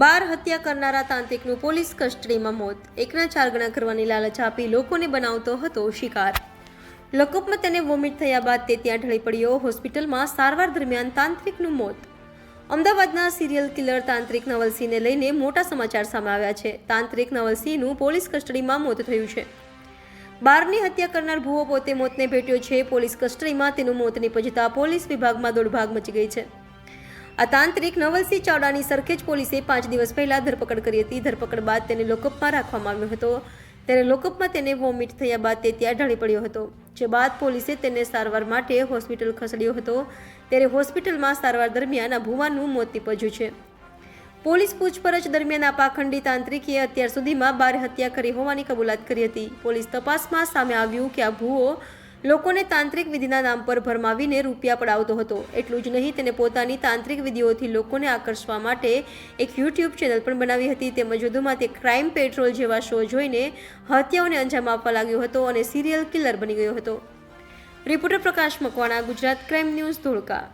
બાર હત્યા કરનારા તાંત્રિકનું પોલીસ કસ્ટડીમાં મોત. એકના ચાર ગણા કરવાની લાલચ આપી લોકોને બનાવતો હતો શિકાર. લકપમાં તેને વોમિટ થયા બાદ તે ત્યાં ઢળી પડ્યો. હોસ્પિટલમાં સારવાર દરમિયાન તાંત્રિકનું મોત. અમદાવાદના સિરિયલ કિલર તાંત્રિક નવલસિંહને લઈને મોટા સમાચાર સામે આવ્યા છે. તાંત્રિક નવલસિંહનું પોલીસ કસ્ટડીમાં મોત થયું છે. બારની હત્યા કરનાર ભુવો પોતે મોતને ભેટ્યો છે. પોલીસ કસ્ટડીમાં તેનું મોત નિપજતા પોલીસ વિભાગમાં દોડભાગ મચી ગઈ છે. આ તાંત્રિક નવલસિંહ ચાવડાની સરખેજ પોલીસે પાંચ દિવસ પહેલા ધરપકડ કરી હતી. ધરપકડ બાદ તેને લોકઅપમાં રાખવામાં આવ્યો હતો. ત્યારે લોકઅપમાં તેને વોમિટ થયા બાદ તે ત્યાં ઢળી પડ્યો હતો. જે બાદ પોલીસે તેને સારવાર માટે હોસ્પિટલ ખસેડ્યો હતો. ત્યારે હોસ્પિટલમાં સારવાર દરમિયાન આ ભુવાનું મોત નીપજ્યું છે. પોલીસ પૂછપરછ દરમિયાન આ પાખંડી તાંત્રિકે અત્યાર સુધીમાં બાર હત્યા કરી હોવાની કબૂલાત કરી હતી. પોલીસ તપાસમાં સામે આવ્યું કે આ ભૂવો લોકોને તાંત્રિક વિધિના નામ પર ભરમાવીને રૂપિયા પડાવતો હતો. એટલું જ નહીં, તેને પોતાની તાંત્રિક વિધિઓથી લોકોને આકર્ષવા માટે એક યુટ્યુબ ચેનલ પણ બનાવી હતી. તેમજ વધુમાં તે ક્રાઇમ પેટ્રોલ જેવા શો જોઈને હત્યાઓને અંજામ આપવા લાગ્યો હતો અને સિરિયલ કિલર બની ગયો હતો. Reporter Prakash Makwana, Gujarat crime news Dholka.